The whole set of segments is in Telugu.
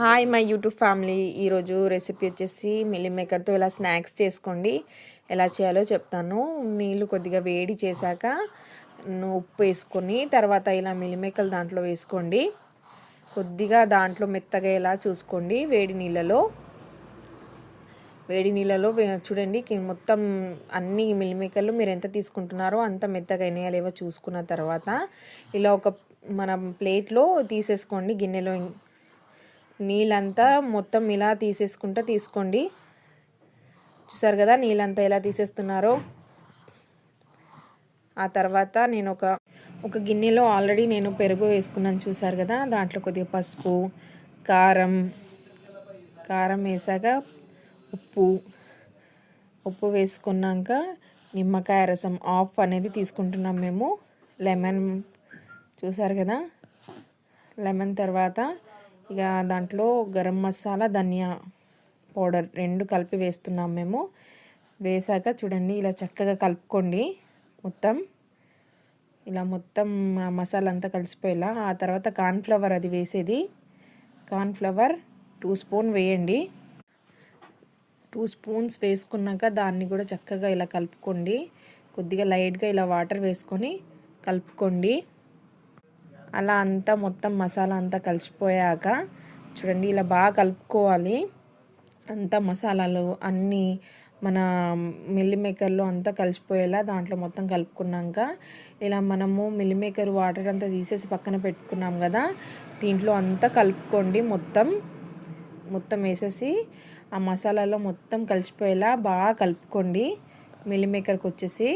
హాయ్ మై యూట్యూబ్ ఫ్యామిలీ ఈరోజు రెసిపీ వచ్చేసి మిల్లీ మేకర్తో ఇలా స్నాక్స్ చేసుకోండి. ఎలా చేయాలో చెప్తాను. నీళ్ళు కొద్దిగా వేడి చేశాక ఉప్పు వేసుకొని తర్వాత ఇలా మిల్లిమేకలు దాంట్లో వేసుకోండి. కొద్దిగా దాంట్లో మెత్తగా ఎలా చూసుకోండి. వేడి నీళ్ళలో. వేడి నీళ్ళలో చూడండి మొత్తం అన్ని మిల్లిమేకర్లు మీరు ఎంత తీసుకుంటున్నారో అంత మెత్తగా అయినాయా లేవో చూసుకున్న తర్వాత ఇలా ఒక మన ప్లేట్లో తీసేసుకోండి. గిన్నెలో నీళ్ళంతా మొత్తం ఇలా తీసేసుకుంటూ తీసుకోండి. చూసారు కదా నీళ్ళంతా ఎలా తీసేస్తున్నారో. ఆ తర్వాత నేను ఒక ఒక గిన్నెలో ఆల్రెడీ నేను పెరుగు వేసుకున్నాను చూసారు కదా. దాంట్లో కొద్దిగా పసుపు కారం కారం వేసాక ఉప్పు ఉప్పు వేసుకున్నాక నిమ్మకాయ రసం ఆఫ్ అనేది తీసుకుంటున్నాం మేము. లెమన్ చూసారు కదా? లెమన్ తర్వాత ఇక దాంట్లో గరం మసాలా ధనియా పౌడర్ రెండు కలిపి వేస్తున్నాం మేము. వేసాక చూడండి ఇలా చక్కగా కలుపుకోండి మొత్తం. ఇలా మొత్తం ఆ మసాలా అంతా కలిసిపోయేలా. ఆ తర్వాత కార్న్ఫ్లవర్ అది వేసేది. కార్న్ఫ్లవర్ టూ స్పూన్ వేయండి. టూ స్పూన్స్ వేసుకున్నాక దాన్ని కూడా చక్కగా ఇలా కలుపుకోండి. కొద్దిగా లైట్గా ఇలా వాటర్ వేసుకొని కలుపుకోండి. అలా అంతా మొత్తం మసాలా అంతా కలిసిపోయాక చూడండి ఇలా బాగా కలుపుకోవాలి. అంతా మసాలాలు అన్నీ మన మిల్లీ మేకర్లో అంతా కలిసిపోయేలా దాంట్లో మొత్తం కలుపుకున్నాక ఇలా మనము మిల్లిమేకర్ వాటర్ అంతా తీసేసి పక్కన పెట్టుకున్నాం కదా దీంట్లో అంతా కలుపుకోండి మొత్తం. మొత్తం వేసేసి ఆ మసాలాలో మొత్తం కలిసిపోయేలా బాగా కలుపుకోండి. మిల్లీ మేకర్కి వచ్చేసి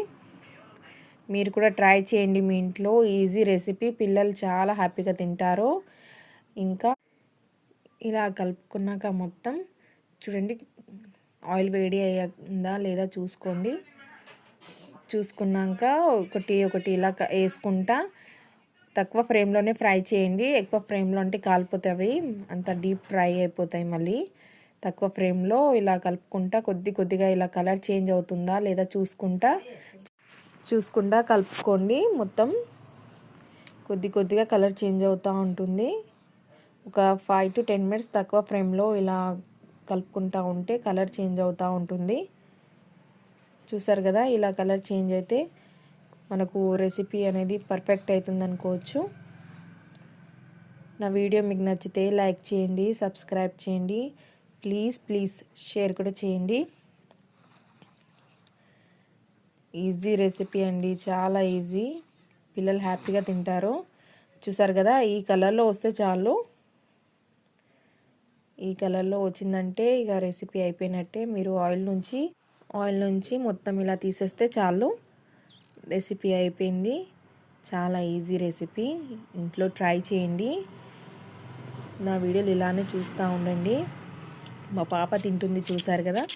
మీరు కూడా ట్రై చేయండి మీ ఇంట్లో. Easy recipe. పిల్లలు చాలా హ్యాపీగా తింటారు. ఇంకా ఇలా కలుపుకున్నాక మొత్తం చూడండి ఆయిల్ వేడి అయ్యిందా లేదా చూసుకోండి. చూసుకున్నాక ఒకటి ఒకటి ఇలా వేసుకుంటా. తక్కువ ఫ్రేమ్లోనే ఫ్రై చేయండి. ఎక్కువ ఫ్రేమ్లో అంటే కాలిపోతాయి అంత డీప్ ఫ్రై అయిపోతాయి మళ్ళీ. తక్కువ ఫ్రేమ్లో ఇలా కలుపుకుంటా. కొద్ది కొద్దిగా ఇలా కలర్ చేంజ్ అవుతుందా లేదా చూసుకుంటా. చూసుకుంటా కలుపుకోండి. మొత్తం కొద్ది కొద్దిగా కలర్ చేంజ్ అవుతూ ఉంటుంది. ఒక ఫైవ్ టు టెన్ మినిట్స్ తక్కువ ఫ్రేమ్లో ఇలా కలుపుకుంటూ ఉంటే కలర్ చేంజ్ అవుతూ ఉంటుంది. చూసారు కదా ఇలా కలర్ చేంజ్ అయితే మనకు రెసిపీ అనేది పర్ఫెక్ట్ అవుతుంది అనుకోవచ్చు. నా వీడియో మీకు నచ్చితే లైక్ చేయండి సబ్స్క్రైబ్ చేయండి. ప్లీజ్ ప్లీజ్ షేర్ కూడా చేయండి. ఈజీ రెసిపీ అండి చాలా ఈజీ. పిల్లలు హ్యాపీగా తింటారు. చూసారు కదా ఈ కలర్లో వస్తే చాలు. ఈ కలర్లో వచ్చిందంటే ఇక రెసిపీ అయిపోయినట్టే. మీరు ఆయిల్ నుంచి ఆయిల్ నుంచి మొత్తం ఇలా తీసేస్తే చాలు. రెసిపీ అయిపోయింది. చాలా ఈజీ రెసిపీ. ఇంట్లో ట్రై చేయండి. నా వీడియోలు ఇలానే చూస్తూ ఉండండి. మా పాప తింటుంది చూసారు కదా.